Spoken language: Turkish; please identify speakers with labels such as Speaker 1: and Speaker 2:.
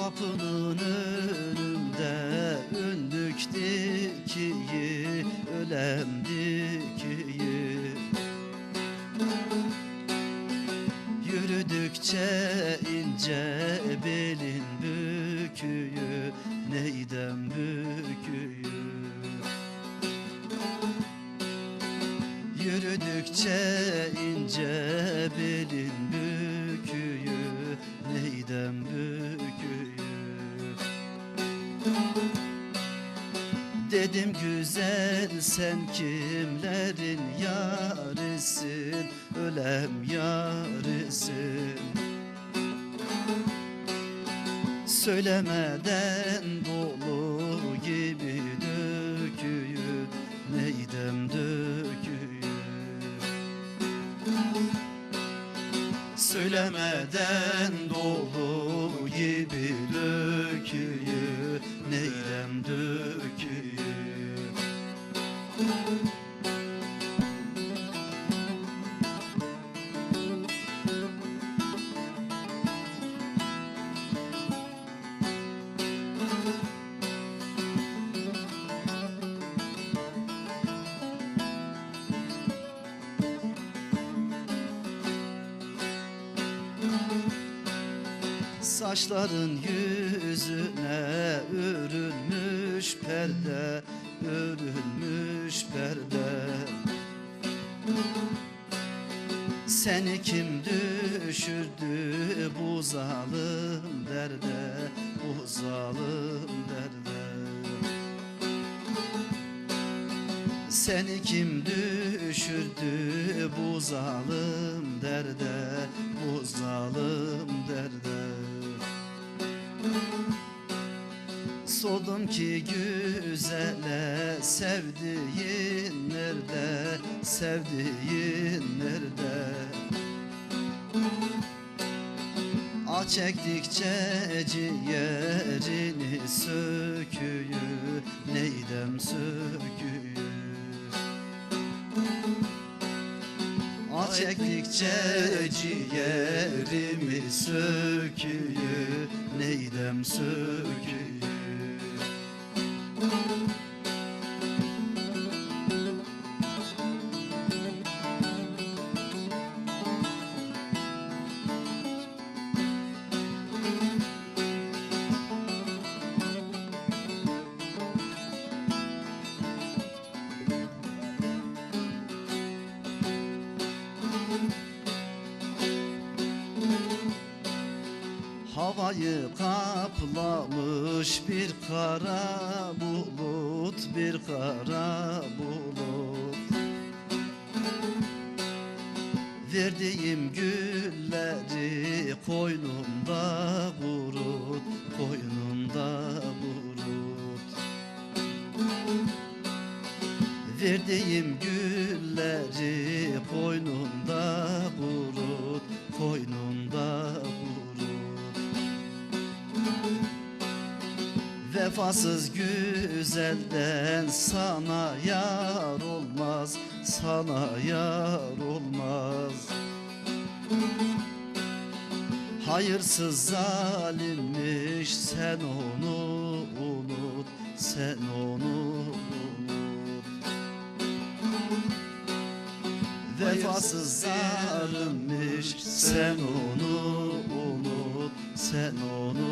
Speaker 1: kapının önünde Ündük dikiyi, ölem dikiyi. Yürüdükçe ince belin büküyü Neydem büküyü? Yürüdükçe ince belin büküyü Neydem büküyü? Dedim güzel sen kimlerin yarısin Ölem yarısin Söylemeden dolu gibi döküyü Neydem döküyü? Söylemeden dolu gibi döküyü Saçların yüzüne örülmüş perde Örülmüş perde. Seni kim düşürdü bu zalim derde Bu zalim derde? Seni kim düşürdü bu zalim derde Bu zalim derde Sordum ki güzele sevdiğin nerede Sevdiğin nerede? A çektikçe ciğerini söküyü Neydem söküyü? A çektikçe ciğerimi söküyü Neydem söküyü Havayı kaplamış bir kara bulut Bir kara bulut. Verdiğim gülleri koynumda kurut Koynumda kurut Verdiğim gülleri Vefasız güzelden sana yar olmaz Sana yar olmaz. Hayırsız zalimmiş sen onu unut Sen onu unut. Vefasız zalimmiş sen onu unut Sen onu